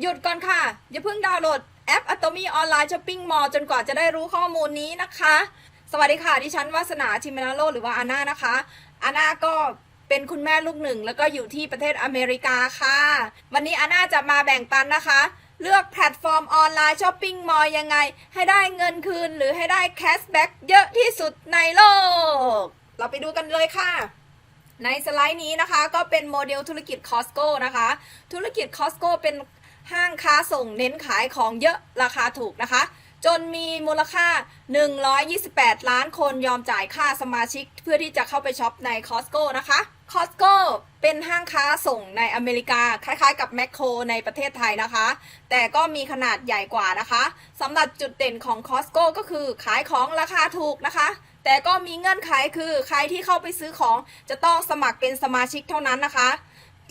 หยุดก่อนค่ะ อย่าเพิ่งดาวน์โหลดแอป Atomy Online Shopping Mall จนกว่าจะได้รู้ข้อมูลนี้นะคะ สวัสดีค่ะ ดิฉันวาสนาชิมนาโลหรือว่าอาน่านะคะ อาน่าก็เป็นคุณแม่ลูกหนึ่ง แล้วก็อยู่ที่ประเทศอเมริกาค่ะ วันนี้อาน่าจะมาแบ่งปันนะคะ เลือกแพลตฟอร์มออนไลน์ช้อปปิ้งมอลยังไง ให้ได้เงินคืนหรือให้ได้แคชแบ็กเยอะที่สุดในโลก เราไปดูกันเลยค่ะในสไลด์นี้นะคะก็เป็นโมเดลธุรกิจ Costco นะคะ ธุรกิจ Costco เป็น ห้างค้าส่งเน้นขายของเยอะราคาถูกนะคะ จนมีมูลค่า 128 ล้านคนยอมจ่ายค่าสมาชิก เพื่อที่จะเข้าไปช็อปใน Costco นะคะ Costco เป็นห้างค้าส่งในอเมริกา คล้ายๆ กับแมคโครในประเทศไทยนะคะ แต่ก็มีขนาดใหญ่กว่านะคะสำหรับจุดเด่นของ Costco ก็คือขายของราคาถูกนะคะ แต่ก็มีเงื่อนไขคือใครที่เข้าไปซื้อของจะต้องสมัครเป็นสมาชิกเท่านั้นนะคะ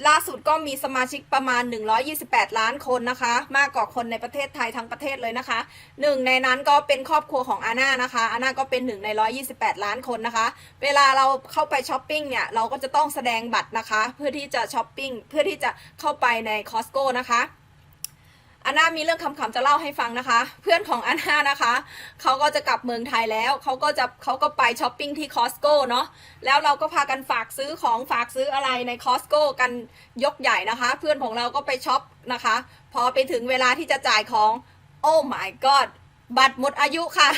ล่าสุดก็มีสมาชิกประมาณ 128 ล้านคนนะคะ มากกว่าคนในประเทศไทยทั้งประเทศเลยนะคะหนึ่งในนั้นก็เป็นครอบครัวของอาน่านะคะอาน่าก็เป็นหนึ่งใน 128 ล้านคนนะคะ เวลาเราเข้าไปช้อปปิ้งเนี่ยเราก็จะต้องแสดงบัตรนะคะ เพื่อที่จะช้อปปิ้งเพื่อที่จะเข้าไปในคอสโก้นะคะ อาน่ามีเรื่องคำๆจะเล่าให้ฟังนะคะ เพื่อนของอาน่านะคะเขาก็จะกลับเมืองไทยแล้วเขาก็จะเขาก็ไปช้อปปิ้งที่คอสโก้เนาะแล้วเราก็พากันฝากซื้อของฝากซื้ออะไรในคอสโก้กันยกใหญ่นะคะ เพื่อนของเราก็ไปช็อปนะคะ พอไปถึงเวลาที่จะจ่ายของ โอ้ my god บัตรหมดอายุค่ะ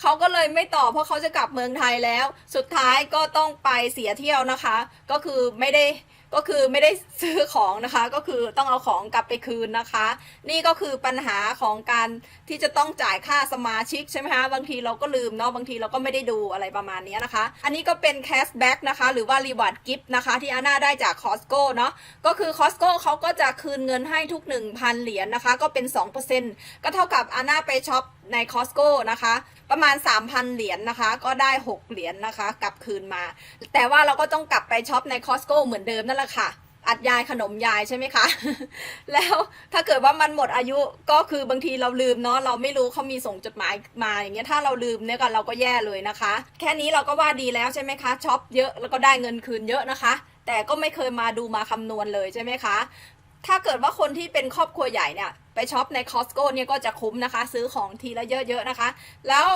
เขาก็เลยไม่ต่อเพราะเขาจะกลับเมืองไทยแล้ว สุดท้ายก็ต้องไปเสียเที่ยวนะคะ ก็คือไม่ได้ ก็คือไม่ได้ซื้อของนะคะ ก็คือต้องเอาของกลับไปคืนนะคะ นี่ก็คือปัญหาของการที่จะต้องจ่ายค่าสมาชิกใช่ไหมคะบางทีเราก็ลืมเนาะบางทีเราก็ไม่ได้ดูอะไรประมาณนี้นะคะ อันนี้ก็เป็นแคสแบ็กนะคะหรือว่ารีวอร์ดกิฟต์นะคะ ที่อาน่าได้จากคอสโก้เนาะก็คือคอสโก้เขาก็จะคืนเงินให้ทุก 1,000 เหรียญนะคะ ก็เป็น 2%ก็เท่ากับอาน่าไปช็อป ในคอสโก้นะคะ ประมาณ 3,000 เหรียญนะคะ ก็ได้ 6 เหรียญนะคะ กลับคืนมา แต่ว่าเราก็ต้องกลับไปช็อปในคอสโก้เหมือนเดิมนั่นแหละค่ะอัดยายขนมยายใช่ไหมคะ แล้วถ้าเกิดว่ามันหมดอายุก็คือบางทีเราลืมเนาะเราไม่รู้เขามีส่งจดหมายมาอย่างเงี้ยถ้าเราลืมเนี่ยก็เราก็แย่เลยนะคะ แค่นี้เราก็ว่าดีแล้วใช่ไหมคะช็อปเยอะแล้วก็ได้เงินคืนเยอะนะคะ แต่ก็ไม่เคยมาดูมาคำนวณเลยใช่ไหมคะ ถ้าเกิดว่าคนที่เป็นครอบครัวใหญ่เนี่ย ไปช็อปในคอสโก้เนี่ยก็จะคุ้มนะคะ ซื้อของทีละเยอะๆนะคะ แล้ว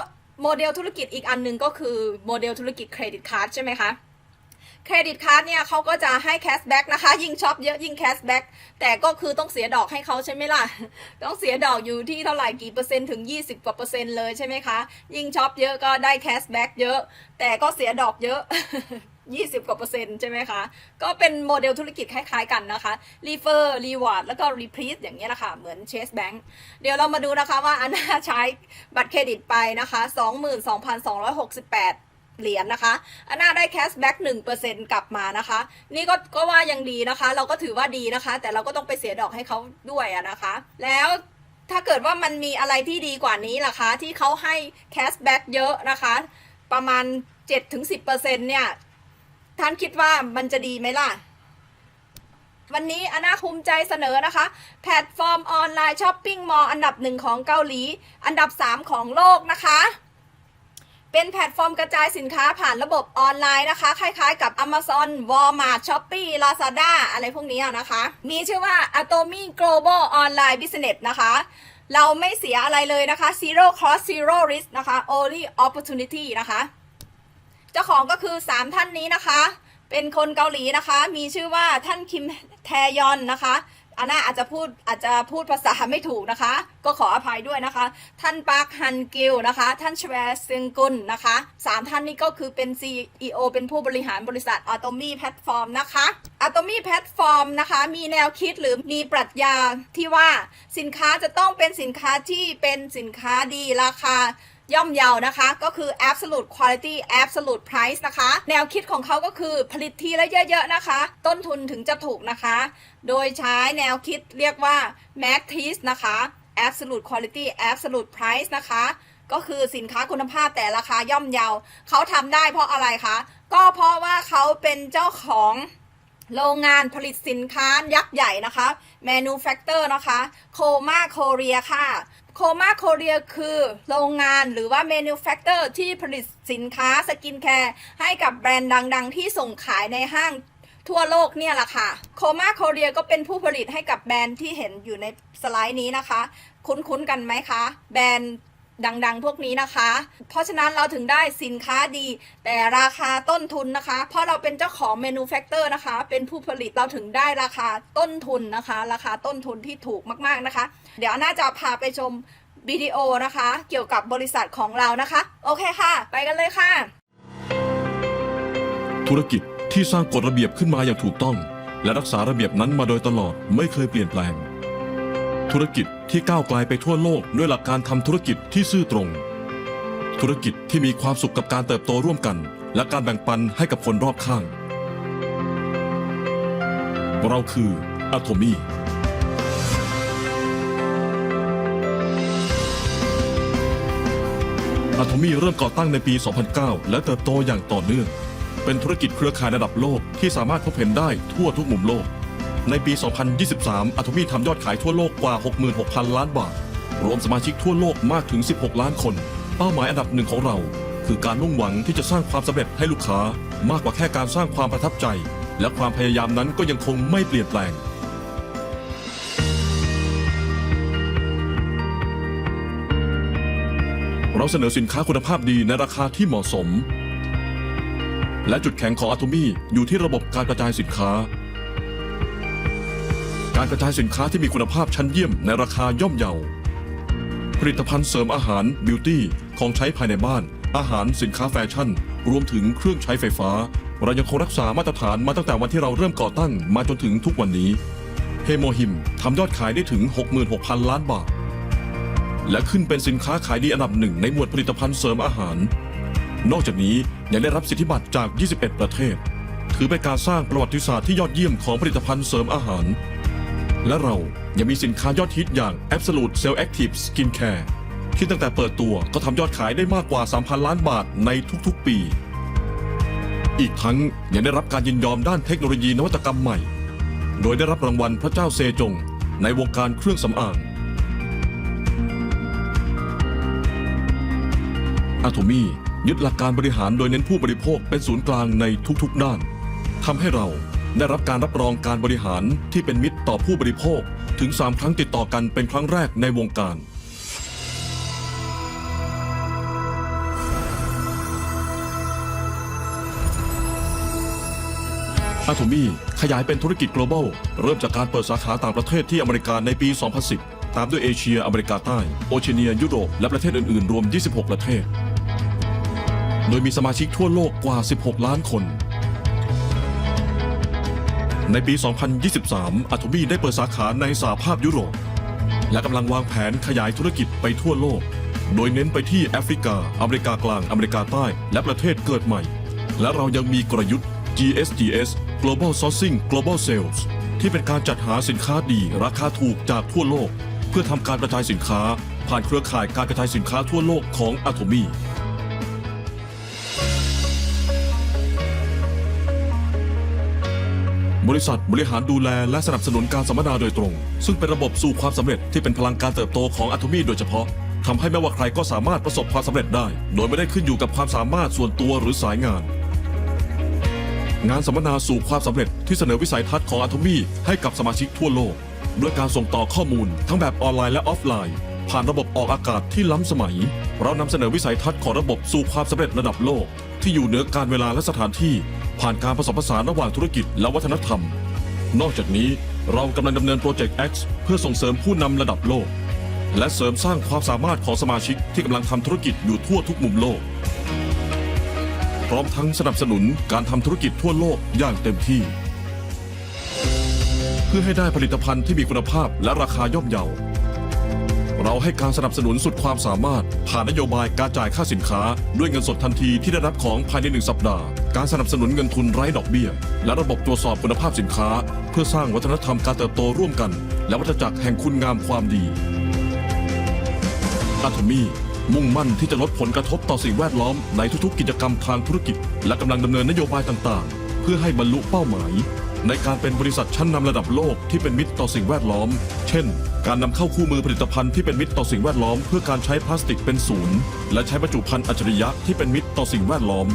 โมเดลธุรกิจอีกอันหนึ่งก็คือโมเดลธุรกิจเครดิตการ์ดใช่ไหมคะเครดิตการ์ดเนี่ยเขาก็จะให้แคชแบ็กนะคะ ยิ่งช็อปเยอะยิ่งแคชแบ็กแต่ก็คือต้องเสียดอกให้เขาใช่ไหมล่ะ ต้องเสียดอกอยู่ที่เท่าไหร่กี่เปอร์เซ็นต์ถึง 20 กว่าเปอร์เซ็นต์เลยใช่ไหมคะ ยิ่งช็อปเยอะก็ได้แคชแบ็กเยอะ แต่ก็เสียดอกเยอะ 20 กว่าเปอร์เซ็นต์ใช่ไหมคะ ก็เป็นโมเดลธุรกิจคล้ายๆกันนะคะรีเฟอร์รีวอร์ดแล้วก็รีพรีสอย่างเงี้ยแหละค่ะ เหมือนเชสแบง k ์เดี๋ยวเรามาดูนะคะว่าอันน่าใช้บัตรเครดิตไปนะคะ 22,268เหรียญนะคะอันน่าได้แคชแบ็ก1%กลับมานะคะ นี่ก็ก็ว่ายังดีนะคะ เราก็ถือว่าดีนะคะ แต่เราก็ต้องไปเสียดอกให้เขาด้วยอะนะคะ แล้วถ้าเกิดว่ามันมีอะไรที่ดีกว่านี้ล่ะคะ ที่เขาให้แคชแบ็กเยอะนะคะ ประมาณ 7-10%เนี่ย ท่านคิดว่ามันจะดีไหมล่ะ วันนี้อนาภูมิใจเสนอนะคะ แพลตฟอร์มออนไลน์ช้อปปิ้งมอลอันดับหนึ่งของเกาหลี อันดับ 3 ของโลกนะคะ เป็นแพลตฟอร์มกระจายสินค้าผ่านระบบออนไลน์นะคะ คล้ายๆกับ Amazon, Walmart, Shopee, Lazada อะไรพวกนี้นะคะ มีชื่อว่า Atomy Global Online Business นะคะเราไม่เสียอะไรเลยนะคะ zero cost zero risk นะคะ only opportunity นะคะ เจ้าของก็คือ 3 ท่านนี้นะคะ เป็นคนเกาหลีนะคะ มีชื่อว่าท่านคิมแทยอนนะคะอาน่าอาจจะพูดอาจจะพูดภาษาไม่ถูกนะคะ ก็ขออภัยด้วยนะคะ ท่านปาร์คฮันกิลนะคะ ท่านชแวร์ซึงกุลนะคะสามท่านนี้ก็คือเป็น CEO เป็นผู้บริหารบริษัท Atomy Platform นะคะ Atomy Platform นะคะ มีแนวคิดหรือมีปรัชญาที่ว่าสินค้าจะต้องเป็นสินค้าที่เป็นสินค้าดีราคา ย่อมเยาวนะคะ ก็คือ absolute quality absolute price นะคะ แนวคิดของเขาก็คือผลิตทีละเยอะๆนะคะ ต้นทุนถึงจะถูกนะคะ โดยใช้แนวคิดเรียกว่า matrix นะคะ absolute quality absolute price นะคะ ก็คือสินค้าคุณภาพแต่ราคาย่อมเยาวเขาทำได้เพราะอะไรคะ ก็เพราะว่าเขาเป็นเจ้าของโรงงานผลิตสินค้ายักษ์ใหญ่นะคะ manufacturer นะคะ โคมาโคเรียค่ะ โคมาโคเรียคือโรงงานหรือว่า manufacturer ที่ผลิตสินค้าสกินแคร์ให้กับแบรนด์ดัง ๆ ที่ส่งขายในห้างทั่วโลกเนี่ยแหละค่ะ โคมาโคเรียก็เป็นผู้ผลิตให้กับแบรนด์ที่เห็นอยู่ในสไลด์นี้นะคะ คุ้นๆกันไหมคะ แบรนด์ ดัง ๆ พวกนี้นะคะ เพราะฉะนั้นเราถึงได้สินค้าดี แต่ราคาต้นทุนนะคะ เพราะเราเป็นเจ้าของเมนูแฟคเตอร์นะคะ เป็นผู้ผลิตเราถึงได้ราคาต้นทุนนะคะ ราคาต้นทุนที่ถูกมากๆนะคะ เดี๋ยวน่าจะพาไปชมวิดีโอนะคะ เกี่ยวกับบริษัทของเรานะคะ โอเคค่ะ ไปกันเลยค่ะ ธุรกิจที่สร้างกฎระเบียบขึ้นมาอย่างถูกต้อง และรักษาระเบียบนั้นมาโดยตลอดไม่เคยเปลี่ยนแปลง ธุรกิจที่ก้าวไกลไปทั่วโลกด้วยหลักการทำธุรกิจที่ซื่อตรง ธุรกิจที่มีความสุขกับการเติบโตร่วมกัน และการแบ่งปันให้กับคนรอบข้าง เราคืออะโทมี่อะโทมี่เริ่มก่อตั้งในปี 2009 และเติบโตอย่างต่อเนื่อง เป็นธุรกิจเครือข่ายระดับโลกที่สามารถพบเห็นได้ทั่วทุกมุมโลก ในปี 2023อะโทมี่ทำยอดขายทั่วโลกกว่า 66,000 ล้านบาท รวมสมาชิกทั่วโลกมากถึง 16 ล้านคน เป้าหมายอันดับหนึ่งของเรา คือการมุ่งหวังที่จะสร้างความสำเร็จให้ลูกค้ามากกว่าแค่การสร้างความประทับใจ และความพยายามนั้นก็ยังคงไม่เปลี่ยนแปลงเราเสนอสินค้าคุณภาพดีในราคาที่เหมาะสม และจุดแข็งของอะโ m มี่อยู่ที่ระบบการกระจายสินค้า การกระจายสินค้าที่มีคุณภาพชั้นเยี่ยมในราคาย่อมเยา ผลิตภัณฑ์เสริมอาหารบิวตี้ของใช้ภายในบ้าน อาหารสินค้าแฟชั่น รวมถึงเครื่องใช้ไฟฟ้า เรายังคงรักษามาตรฐานมาตั้งแต่วันที่เราเริ่มก่อตั้งมาจนถึงทุกวันนี้เฮโมฮิมทำยอดขายได้ถึง 66,000 ล้านบาท และขึ้นเป็นสินค้าขายดีอันดับหนึ่งในหมวดผลิตภัณฑ์เสริมอาหาร นอกจากนี้ยังได้รับสิทธิบัตรจาก 21 ประเทศ ถือเป็นการสร้างประวัติศาสตร์ที่ยอดเยี่ยมของผลิตภัณฑ์เสริมอาหาร และเรายังมีสินค้ายอดฮิตอย่าง Absolute Cell Active Skin Care ที่ตั้งแต่เปิดตัวก็ทำยอดขายได้มากกว่า 3,000 ล้านบาทในทุกๆปี อีกทั้งยังได้รับการยินยอมด้านเทคโนโลยีนวัตกรรมใหม่ โดยได้รับรางวัลพระเจ้าเซจง ในวงการเครื่องสำอางอะโทมี่ยึดหลักการบริหารโดยเน้นผู้บริโภคเป็นศูนย์กลางในทุกๆด้านทำให้เรา ได้รับการรับรองการบริหารที่เป็นมิตรต่อผู้บริโภคถึง 3 ครั้งติดต่อกันเป็นครั้งแรกในวงการอะโทมี่ขยายเป็นธุรกิจ global เริ่มจากการเปิดสาขาต่างประเทศที่อเมริกาในปี 2010 ตามด้วยเอเชีย อเมริกาใต้ โอเชียเนีย ยุโรป และประเทศอื่น ๆ รวม 26 ประเทศ โดยมีสมาชิกทั่วโลกกว่า 16 ล้านคน ในปี 2023อะโทมี่ได้เปิดสาขาในสหภาพยุโรป และกำลังวางแผนขยายธุรกิจไปทั่วโลก โดยเน้นไปที่แอฟริกา อเมริกากลาง อเมริกาใต้ และประเทศเกิดใหม่ และเรายังมีกลยุทธ์ GSGS Global Sourcing Global Sales ที่เป็นการจัดหาสินค้าดี ราคาถูกจากทั่วโลก เพื่อทำการกระจายสินค้า ผ่านเครือข่ายการกระจายสินค้าทั่วโลกของ Atomy บริษัทบริหารดูแลและสนับสนุนการสัมมนาโดยตรง ซึ่งเป็นระบบสู่ความสำเร็จที่เป็นพลังการเติบโตของอะโทมี่โดยเฉพาะทำให้ไม่ว่าใครก็สามารถประสบความสำเร็จได้ โดยไม่ได้ขึ้นอยู่กับความสามารถส่วนตัวหรือสายงาน งานสัมมนาสู่ความสำเร็จที่เสนอวิสัยทัศน์ของอะโทมี่ให้กับสมาชิกทั่วโลกด้วยการส่งต่อข้อมูล ทั้งแบบออนไลน์และออฟไลน์ ผ่านระบบออกอากาศที่ล้ำสมัย เรานำเสนอวิสัยทัศน์ของระบบสู่ความสำเร็จระดับโลก ที่อยู่เหนือการเวลาและสถานที่ ผ่านการผสมผสานระหว่างธุรกิจและวัฒนธรรม นอกจากนี้เรากำลังดำเนินโปรเจกต์ X เพื่อส่งเสริมผู้นำระดับโลก และเสริมสร้างความสามารถของสมาชิกที่กำลังทำธุรกิจอยู่ทั่วทุกมุมโลก พร้อมทั้งสนับสนุนการทำธุรกิจทั่วโลกอย่างเต็มที่ เพื่อให้ได้ผลิตภัณฑ์ที่มีคุณภาพและราคาย่อมเยา เราให้การสนับสนุนสุดความสามารถ ผ่านนโยบายการจ่ายค่าสินค้า ด้วยเงินสดทันทีที่ได้รับของภายในหนึ่งสัปดาห์ การสนับสนุนเงินทุนไร้ดอกเบี้ย และระบบตรวจสอบคุณภาพสินค้า เพื่อสร้างวัฒนธรรมการเติบโตร่วมกัน และวัฏจักรแห่งคุณงามความดีอะโทมี่มุ่งมั่นที่จะลดผลกระทบต่อสิ่งแวดล้อมในทุกๆ กิจกรรมทางธุรกิจ และกำลังดำเนินนโยบายต่างๆ เพื่อให้บรรลุเป้าหมาย ในการเป็นบริษัทชั้นนำระดับโลกที่เป็นมิตรต่อสิ่งแวดล้อม เช่น การนำเข้าคู่มือผลิตภัณฑ์ที่เป็นมิตรต่อสิ่งแวดล้อมเพื่อการใช้พลาสติกเป็นศูนย์ และใช้บรรจุภัณฑ์อัจฉริยะที่เป็นมิตรต่อสิ่งแวดล้อม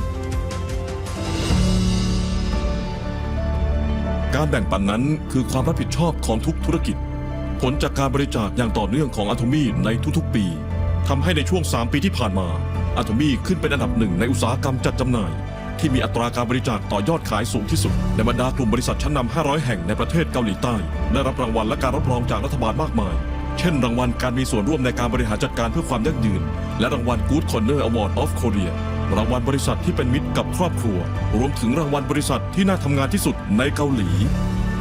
การแบ่งปันนั้นคือความรับผิดชอบของทุกธุรกิจ ผลจากการบริจาคอย่างต่อเนื่องของอะ t มีในทุกๆ ปีทำให้ในช่วง 3 ปีที่ผ่านมาอะ t มีขึ้นเป็นอันดับหนึ่งในอุตสาหกรรมจัดจำหน่าย ที่มีอัตราการบริจาคต่อยอดขายสูงที่สุด ในบรรดากลุ่มบริษัทชั้นนำ 500 แห่งในประเทศเกาหลีใต้ ได้รับรางวัลและการรับรองจากรัฐบาลมากมาย เช่น รางวัลการมีส่วนร่วมในการบริหารจัดการเพื่อความยั่งยืน และรางวัล Good Corner Award of Korea รางวัลบริษัทที่เป็นมิตรกับครอบครัว รวมถึงรางวัลบริษัทที่น่าทำงานที่สุดในเกาหลี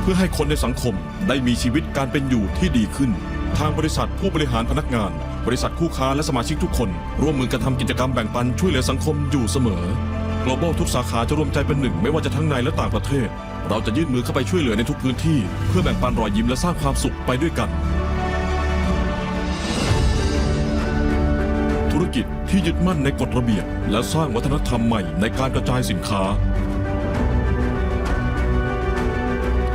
เพื่อให้คนในสังคมได้มีชีวิตการเป็นอยู่ที่ดีขึ้น ทางบริษัทผู้บริหารพนักงาน บริษัทคู่ค้าและสมาชิกทุกคน ร่วมมือกันทำกิจกรรมแบ่งปันช่วยเหลือสังคมอยู่เสมอ global ทุกสาขาจะรวมใจเป็นหนึ่ง ไม่ว่าจะทั้งในและต่างประเทศ เราจะยื่นมือเข้าไปช่วยเหลือในทุกพื้นที่ เพื่อแบ่งปันรอยยิ้มและสร้างความสุขไปด้วยกัน ธุรกิจที่ยึดมั่นในกฎระเบียบ และสร้างวัฒนธรรมใหม่ในการกระจายสินค้า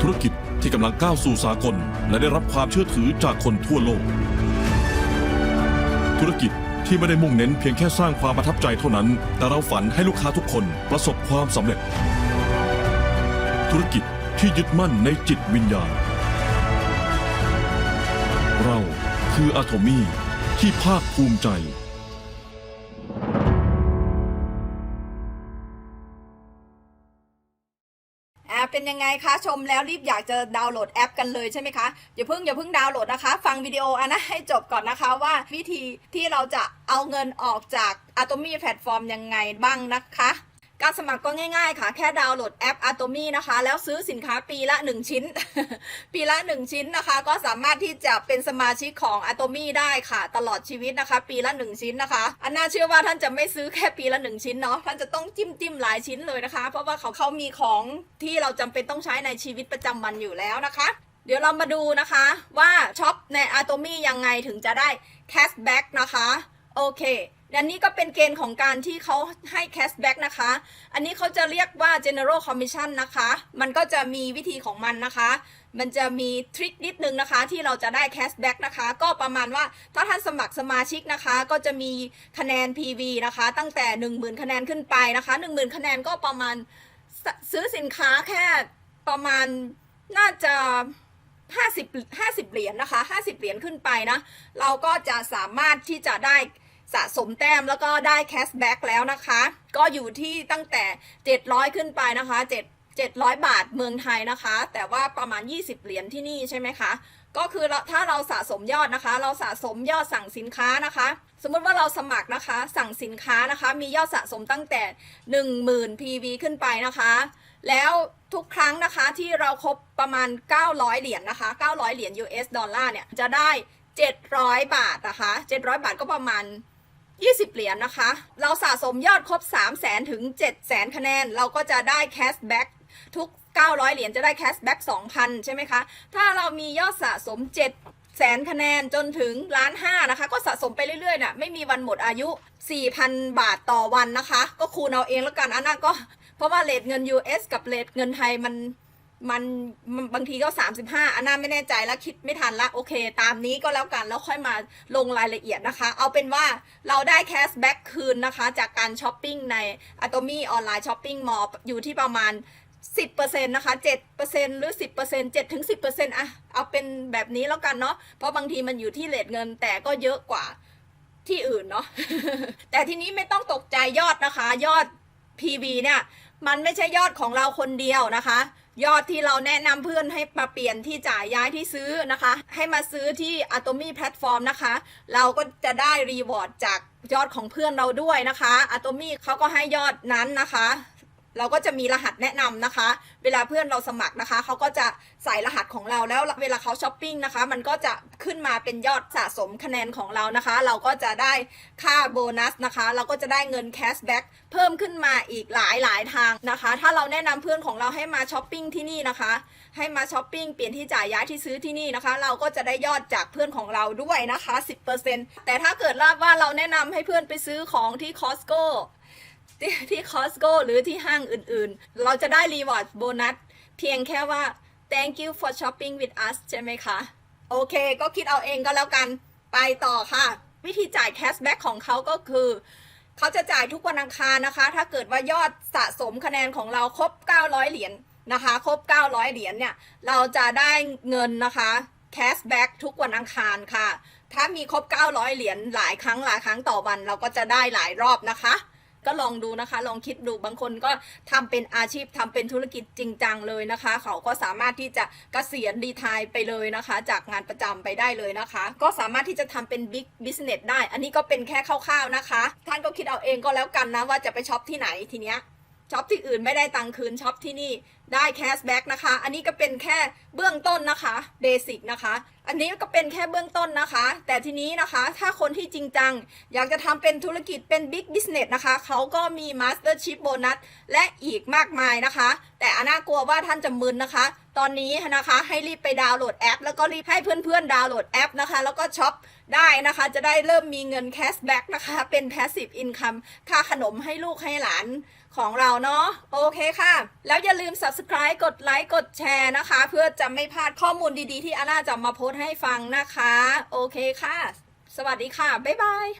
ธุรกิจที่กำลังก้าวสู่สากล และได้รับความเชื่อถือจากคนทั่วโลก ธุรกิจ ที่ไม่ได้มุ่งเน้นเพียงแค่สร้างความประทับใจเท่านั้น แต่เราฝันให้ลูกค้าทุกคนประสบความสำเร็จ ธุรกิจที่ยึดมั่นในจิตวิญญาณ เราคืออะโทมี่ที่ภาคภูมิใจ เป็นยังไงคะชมแล้วรีบอยากจะดาวน์โหลดแอปกันเลยใช่ไหมคะอย่าเพิ่งอย่าเพิ่งดาวน์โหลดนะคะ ฟังวิดีโออันนะให้จบก่อนนะคะว่าวิธีที่เราจะเอาเงินออกจาก Atomy แพลตฟอร์มยังไงบ้างนะคะ การสมัครก็ง่าย ๆ ค่ะ แค่ดาวน์โหลดแอป Atomy นะคะ แล้วซื้อสินค้าปีละ 1 ชิ้น ปีละ 1 ชิ้นนะคะ ก็สามารถที่จะเป็นสมาชิกของ Atomy ได้ค่ะ ตลอดชีวิตนะคะ ปีละ 1 ชิ้นนะคะ อันน่าเชื่อว่าท่านจะไม่ซื้อแค่ปีละ 1 ชิ้นเนาะ ท่านจะต้องจิ้มจิ้มหลายชิ้นเลยนะคะ เพราะว่าเขาเขามีของที่เราจำเป็นต้องใช้ในชีวิตประจำวันอยู่แล้วนะคะเดี๋ยวเรามาดูนะคะว่าช็อปใน Atomy ยังไงถึงจะได้แคชแบ็กนะคะ โอเคอันนี้ก็เป็นเกณฑ์ของการที่เขาให้แคชแบ็กนะคะ อันนี้เขาจะเรียกว่า general commission นะคะ มันก็จะมีวิธีของมันนะคะ มันจะมีทริคนิดนึงนะคะ ที่เราจะได้แคชแบ็กนะคะ ก็ประมาณว่าถ้าท่านสมัครสมาชิกนะคะ ก็จะมีคะแนน PV นะคะ ตั้งแต่ 10,000 คะแนนขึ้นไปนะคะ 10,000 คะแนนก็ประมาณซซื้อสินค้าแค่ประมาณน่าจะ 50 50 เหรียญนะคะ 50 เหรียญขึ้นไปนะ เราก็จะสามารถที่จะได้สะสมแต้มแล้วก็ได้แคชแบ็กแล้วนะคะ ก็อยู่ที่ตั้งแต่ 700 ขึ้นไปนะคะ 7 700 บาทเมืองไทยนะคะ แต่ว่าประมาณ 20 เหรียญที่นี่ใช่ไหมคะ ก็คือถ้าเราสะสมยอดนะคะ เราสะสมยอดสั่งสินค้านะคะ สมมุติว่าเราสมัครนะคะ สั่งสินค้านะคะ มียอดสะสมตั้งแต่ 10,000 PV ขึ้นไปนะคะ แล้ว ทุกครั้งนะคะที่เราครบประมาณ 900 เหรียญนะคะ 900 เหรียญ US ดอลลาร์เนี่ยจะได้ 700 บาทนะคะ 700 บาทก็ประมาณ 20 เหรียญนะคะ เราสะสมยอดครบ 3 0 0แสนถึง 7 0 0แสนคะแนน เราก็จะได้แคชแบ็กทุก 900 เหรียญจะได้แคชแบ็ก2,000 ใช่ไหมคะ ถ้าเรามียอดสะสม 7แสนคะแนนจนถึงล้านห้านะคะ ก็สะสมไปเรื่อยๆน่ะไม่มีวันหมดอายุ 4,000 บาทต่อวันนะคะ ก็คูณเอาเองแล้วกันอันนั้นก็ เพราะว่าเลทเงิน US กับเลทเงินไทยมันมันบางทีก็ 35 อันนั้นไม่แน่ใจแล้วคิดไม่ทันละโอเค ตามนี้ก็แล้วกันแล้วค่อยมาลงรายละเอียดนะคะ เอาเป็นว่าเราได้แคชแบ็กคืนนะคะ จากการช้อปปิ้งใน Atomy ออนไลน์ช้อปปิ้งมอลอยู่ที่ประมาณ 10%นะคะ7%หรือ 10% 7ถึง10%อะเอาเป็นแบบนี้แล้วกันเนาะเพราะบางทีมันอยู่ที่เลทเงินแต่ก็เยอะกว่าที่อื่นเนาะแต่ทีนี้ไม่ต้องตกใจยอดนะคะ ยอด PV เนี่ย มันไม่ใช่ยอดของเราคนเดียวนะคะ ยอดที่เราแนะนำเพื่อนให้มาเปลี่ยนที่จ่ายย้ายที่ซื้อนะคะ ให้มาซื้อที่ Atomy Platform นะคะ เราก็จะได้รีวอร์ดจากยอดของเพื่อนเราด้วยนะคะ Atomy เขาก็ให้ยอดนั้นนะคะ เราก็จะมีรหัสแนะนำนะคะ เวลาเพื่อนเราสมัครนะคะ เขาก็จะใส่รหัสของเราแล้วเวลาเขาช้อปปิ้งนะคะ มันก็จะขึ้นมาเป็นยอดสะสมคะแนนของเรานะคะ เราก็จะได้ค่าโบนัสนะคะ เราก็จะได้เงินแคชแบ็กเพิ่มขึ้นมาอีกหลายหลายทางนะคะ ถ้าเราแนะนำเพื่อนของเราให้มาช้อปปิ้งที่นี่นะคะ ให้มาช้อปปิ้งเปลี่ยนที่จ่ายย้ายที่ซื้อที่นี่นะคะ เราก็จะได้ยอดจากเพื่อนของเราด้วยนะคะ 10%แต่ถ้าเกิดว่าเราแนะนำให้เพื่อนไปซื้อของที่ Costco ที่ที่คอสโกหรือที่ห้างอื่นๆ เราจะได้รีวอร์ดโบนัสเพียงแค่ว่า thank you for shopping with us ใช่ไหมคะ โอเค ก็คิดเอาเองก็แล้วกันไปต่อค่ะ วิธีจ่ายแคชแบ็กของเขาก็คือ เขาจะจ่ายทุกวันอังคารนะคะ ถ้าเกิดว่ายอดสะสมคะแนนของเราครบ 900 เหรียญนะคะ ครบ 900 เหรียญเนี่ย เราจะได้เงินนะคะแคชแบ็กทุกวันอังคารค่ะ ถ้ามีครบ 900 เหรียญหลายครั้งหลายครั้งต่อวัน เราก็จะได้หลายรอบนะคะ ก็ลองดูนะคะ ลองคิดดูบางคนก็ทำเป็นอาชีพทำเป็นธุรกิจจริงจังเลยนะคะ เขาก็สามารถที่จะเกษียณดีทายไปเลยนะคะ จากงานประจำไปได้เลยนะคะ ก็สามารถที่จะทำเป็นบิ๊กบิสเนสได้ อันนี้ก็เป็นแค่คร่าวๆนะคะ ท่านก็คิดเอาเองก็แล้วกันนะว่าจะไปช็อปที่ไหนทีเนี้ย ช็อปที่อื่นไม่ได้ตังค์คืนช็อปที่นี่ได้แคชแบ็กนะคะ อันนี้ก็เป็นแค่เบื้องต้นนะคะเบสิกนะคะ อันนี้ก็เป็นแค่เบื้องต้นนะคะ แต่ทีนี้นะคะถ้าคนที่จริงจัง อยากจะทำเป็นธุรกิจเป็นบิ๊กบิสเนสนะคะเขาก็มีมาสเตอร์ชิพโบนัสและอีกมากมายนะคะ แต่อันน่ากลัวว่าท่านจะมึนนะคะ ตอนนี้นะคะให้รีบไปดาวน์โหลดแอป แล้วก็รีบให้เพื่อนๆดาวน์โหลดแอปนะคะ แล้วก็ช็อปได้นะคะ จะได้เริ่มมีเงินแคชแบ็กนะคะ เป็น passive income ค่าขนมให้ลูกให้หลาน ของเราเนาะโอเคค่ะ แล้วอย่าลืม subscribe กดไลค์กดแชร์นะคะ เพื่อจะไม่พลาดข้อมูลดีๆ ที่อาน่าจะมาโพสต์ให้ฟังนะคะ โอเคค่ะ สวัสดีค่ะ บ๊ายบาย